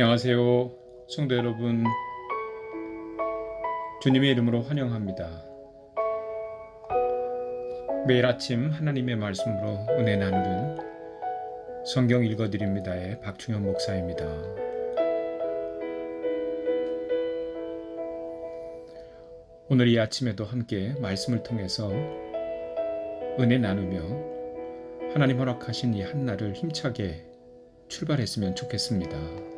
안녕하세요. 성도 여러분. 주님의 이름으로 환영합니다. 매일 아침 하나님의 말씀으로 은혜 나누는 성경 읽어드립니다의 박충현 목사입니다. 오늘 이 아침에도 함께 말씀을 통해서 은혜 나누며 하나님 허락하신 이 한날을 힘차게 출발했으면 좋겠습니다.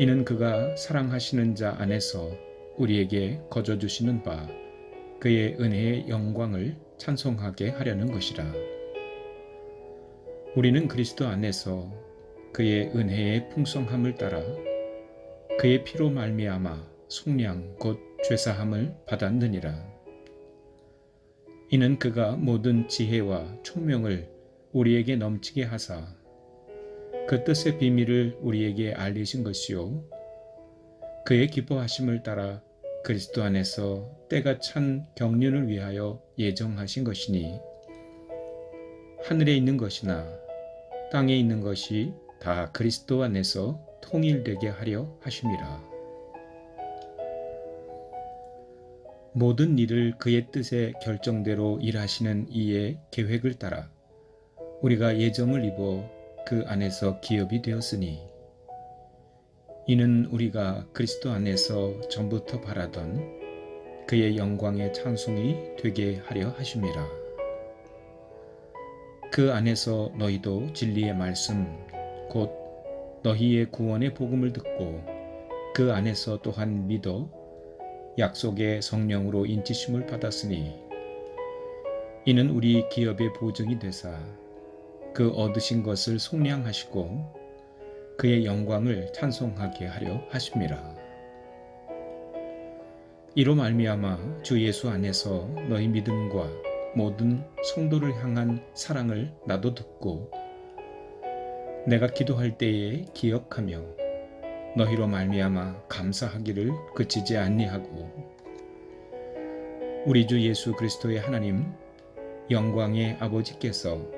이는 그가 사랑하시는 자 안에서 우리에게 거저 주시는 바 그의 은혜의 영광을 찬송하게 하려는 것이라. 우리는 그리스도 안에서 그의 은혜의 풍성함을 따라 그의 피로 말미암아 속량 곧 죄사함을 받았느니라. 이는 그가 모든 지혜와 총명을 우리에게 넘치게 하사 그 뜻의 비밀을 우리에게 알리신 것이요. 그의 기뻐하심을 따라 그리스도 안에서 때가 찬 경륜을 위하여 예정하신 것이니 하늘에 있는 것이나 땅에 있는 것이 다 그리스도 안에서 통일되게 하려 하심이라. 모든 일을 그의 뜻의 결정대로 일하시는 이의 계획을 따라 우리가 예정을 입어 그 안에서 기업이 되었으니 이는 우리가 그리스도 안에서 전부터 바라던 그의 영광의 찬송이 되게 하려 하심이라. 그 안에서 너희도 진리의 말씀 곧 너희의 구원의 복음을 듣고 그 안에서 또한 믿어 약속의 성령으로 인치심을 받았으니 이는 우리 기업의 보증이 되사 그 얻으신 것을 속량하시고 그의 영광을 찬송하게 하려 하심이라. 이로 말미암아 주 예수 안에서 너희 믿음과 모든 성도를 향한 사랑을 나도 듣고 내가 기도할 때에 기억하며 너희로 말미암아 감사하기를 그치지 아니하고 우리 주 예수 그리스도의 하나님 영광의 아버지께서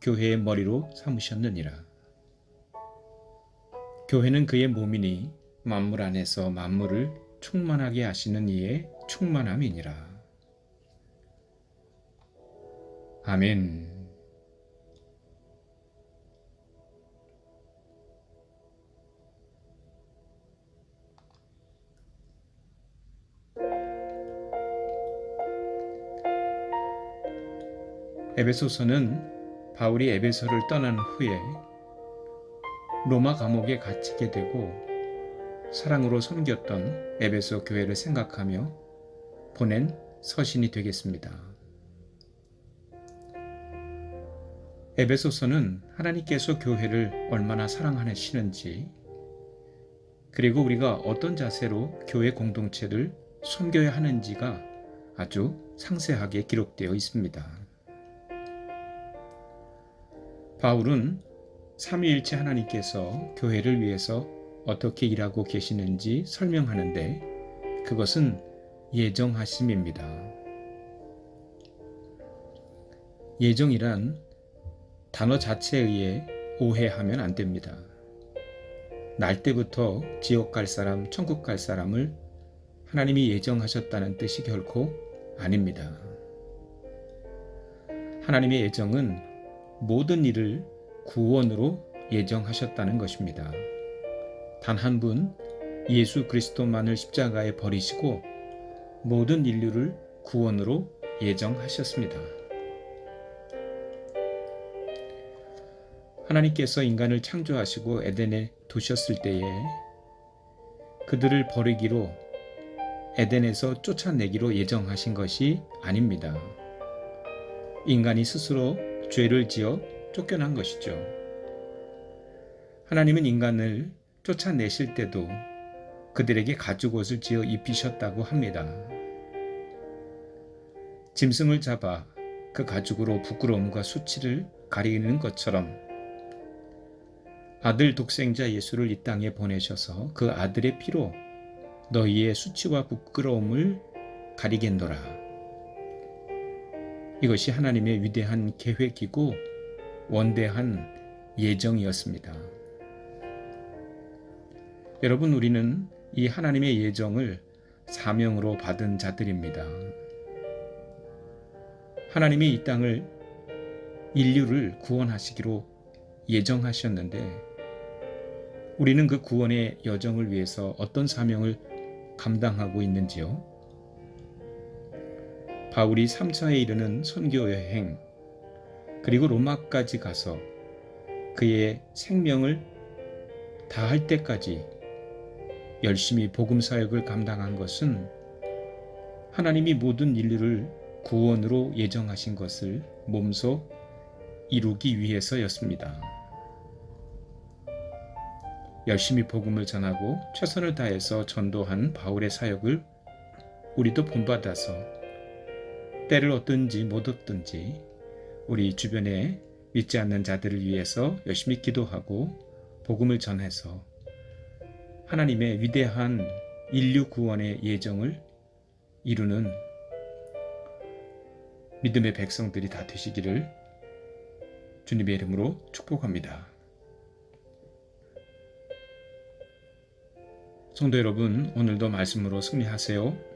교회의 머리로 삼으셨느니라. 교회는 그의 몸이니 만물 안에서 만물을 충만하게 하시는 이의 충만함이니라. 아멘. 에베소서는 바울이 에베소를 떠난 후에 로마 감옥에 갇히게 되고 사랑으로 섬겼던 에베소 교회를 생각하며 보낸 서신이 되겠습니다. 에베소서는 하나님께서 교회를 얼마나 사랑하시는지 그리고 우리가 어떤 자세로 교회 공동체를 섬겨야 하는지가 아주 상세하게 기록되어 있습니다. 바울은 삼위일체 하나님께서 교회를 위해서 어떻게 일하고 계시는지 설명하는데 그것은 예정하심입니다. 예정이란 단어 자체에 의해 오해하면 안 됩니다. 날 때부터 지옥 갈 사람, 천국 갈 사람을 하나님이 예정하셨다는 뜻이 결코 아닙니다. 하나님의 예정은 모든 일을 구원으로 예정하셨다는 것입니다. 단 한 분 예수 그리스도만을 십자가에 버리시고 모든 인류를 구원으로 예정하셨습니다. 하나님께서 인간을 창조하시고 에덴에 두셨을 때에 그들을 버리기로 에덴에서 쫓아내기로 예정하신 것이 아닙니다. 인간이 스스로 죄를 지어 쫓겨난 것이죠. 하나님은 인간을 쫓아내실 때도 그들에게 가죽 옷을 지어 입히셨다고 합니다. 짐승을 잡아 그 가죽으로 부끄러움과 수치를 가리는 것처럼 아들 독생자 예수를 이 땅에 보내셔서 그 아들의 피로 너희의 수치와 부끄러움을 가리겠노라. 이것이 하나님의 위대한 계획이고 원대한 예정이었습니다. 여러분, 우리는 이 하나님의 예정을 사명으로 받은 자들입니다. 하나님이 이 땅을 인류를 구원하시기로 예정하셨는데 우리는 그 구원의 여정을 위해서 어떤 사명을 감당하고 있는지요? 바울이 3차에 이르는 선교 여행 그리고 로마까지 가서 그의 생명을 다할 때까지 열심히 복음 사역을 감당한 것은 하나님이 모든 인류를 구원으로 예정하신 것을 몸소 이루기 위해서였습니다. 열심히 복음을 전하고 최선을 다해서 전도한 바울의 사역을 우리도 본받아서 때를 얻든지 못 얻든지 우리 주변에 믿지 않는 자들을 위해서 열심히 기도하고 복음을 전해서 하나님의 위대한 인류 구원의 예정을 이루는 믿음의 백성들이 다 되시기를 주님의 이름으로 축복합니다. 성도 여러분, 오늘도 말씀으로 승리하세요.